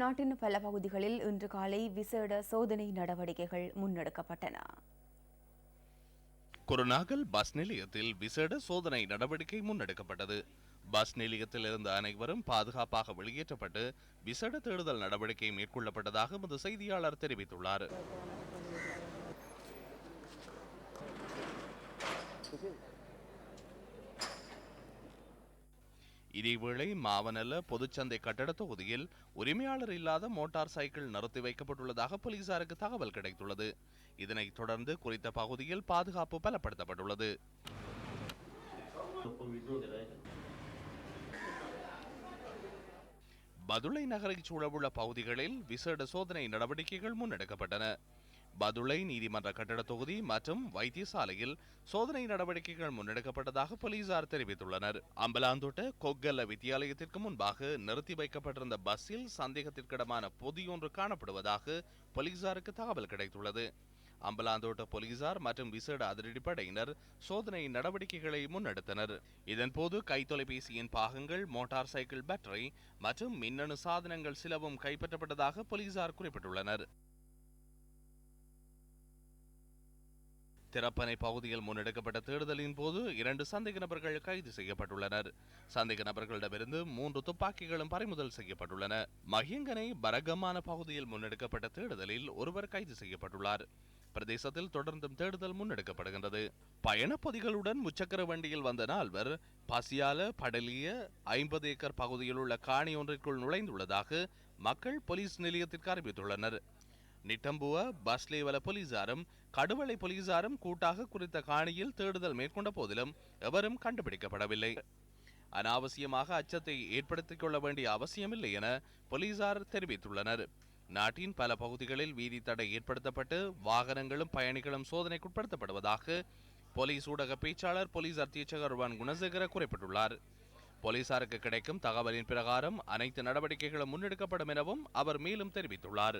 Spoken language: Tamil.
நாட்டின் பல பகுதிகளில் இன்று காலை விசேட சோதனை நடவடிக்கைகள் முன்னெடுக்கப்பட்டன. குருநாகல் பஸ் நிலையத்தில் விசேட சோதனை நடவடிக்கை முன்னெடுக்கப்பட்டது. பஸ் நிலையத்தில் இருந்த அனைவரும் பாதுகாப்பாக வெளியேற்றப்பட்டு விசேட தேடுதல் நடவடிக்கை மேற்கொள்ளப்பட்டதாக எமது செய்தியாளர் தெரிவித்துள்ளார். இதேவேளை மாவனல்ல பொதுச்சந்தை கட்டட தொகுதியில் உரிமையாளர் இல்லாத மோட்டார் சைக்கிள் நிறுத்தி வைக்கப்பட்டுள்ளதாக போலீசாருக்கு தகவல் கிடைத்துள்ளது. இதனைத் தொடர்ந்து குறித்த பகுதியில் பாதுகாப்பு பலப்படுத்தப்பட்டுள்ளது. பதுளை நகரைச் சூழவுள்ள பகுதிகளில் விசேட சோதனை நடவடிக்கைகள் முன்னெடுக்கப்பட்டன. பதுளை நீதிமன்ற கட்டட தொகுதி மற்றும் வைத்தியசாலையில் சோதனை நடவடிக்கைகள் முன்னெடுக்கப்பட்டதாக போலீசார் தெரிவித்துள்ளனர். அம்பலாந்தோட்ட கொக்கல்ல வித்தியாலயத்திற்கு முன்பாக நிறுத்தி வைக்கப்பட்டிருந்த பஸ்ஸில் சந்தேகத்திற்கிடமான பொதியொன்று காணப்படுவதாக போலீசாருக்கு தகவல் கிடைத்துள்ளது. அம்பலாந்தோட்ட போலீசார் மற்றும் விசேட அதிரடிப்படையினர் சோதனை நடவடிக்கைகளை முன்னெடுத்தனர். இதன்போது கைத்தொலைபேசியின் பாகங்கள் மோட்டார் சைக்கிள் பேட்டரி மற்றும் மின்னணு சாதனங்கள் சிலவும் கைப்பற்றப்பட்டதாக போலீசார் குறிப்பிட்டுள்ளனர். திறப்பனை பகுதியில் முன்னெடுக்கப்பட்ட தேடுதலின் போது இரண்டு சந்தேக நபர்கள் கைது செய்யப்பட்டுள்ளனர். சந்தேக நபர்களிடமிருந்து மூன்று துப்பாக்கிகளும் பறிமுதல் செய்யப்பட்டுள்ளன. மஹிங்கனை பரகமான பகுதியில் முன்னெடுக்கப்பட்ட தேடுதலில் ஒருவர் கைது செய்யப்பட்டுள்ளார். பிரதேசத்தில் தொடர்ந்தும் தேடுதல் முன்னெடுக்கப்படுகின்றது. பயணப்பதிகளுடன் முச்சக்கர வண்டியில் வந்த நால்வர் பசியால படலிய ஐம்பது ஏக்கர் பகுதியில் உள்ள காணி ஒன்றிற்குள் நுழைந்துள்ளதாக மக்கள் போலீஸ் நிலையத்திற்கு அறிவித்துள்ளனர். நிட்டம்புவ பஸ்லேவல போலீசாரும் கடுவளை போலீசாரும் கூட்டாக குறித்த காணியில் தேடுதல் மேற்கொண்ட போதிலும் எவரும் கண்டுபிடிக்கப்படவில்லை. அனாவசியமாக அச்சத்தை ஏற்படுத்திக் கொள்ள வேண்டிய அவசியமில்லை என போலீசார் தெரிவித்துள்ளனர். நாட்டின் பல பகுதிகளில் வீதி தடை ஏற்படுத்தப்பட்டு வாகனங்களும் பயணிகளும் சோதனைக்குட்படுத்தப்படுவதாக போலீஸ் ஊடக பேச்சாளர் போலீஸ் அத்தியட்சகர் ருவான் குணசேகர குறிப்பிட்டுள்ளார். போலீசாருக்கு கிடைக்கும் தகவலின் பிரகாரம் அனைத்து நடவடிக்கைகளும் முன்னெடுக்கப்படும் எனவும் அவர் மேலும் தெரிவித்துள்ளார்.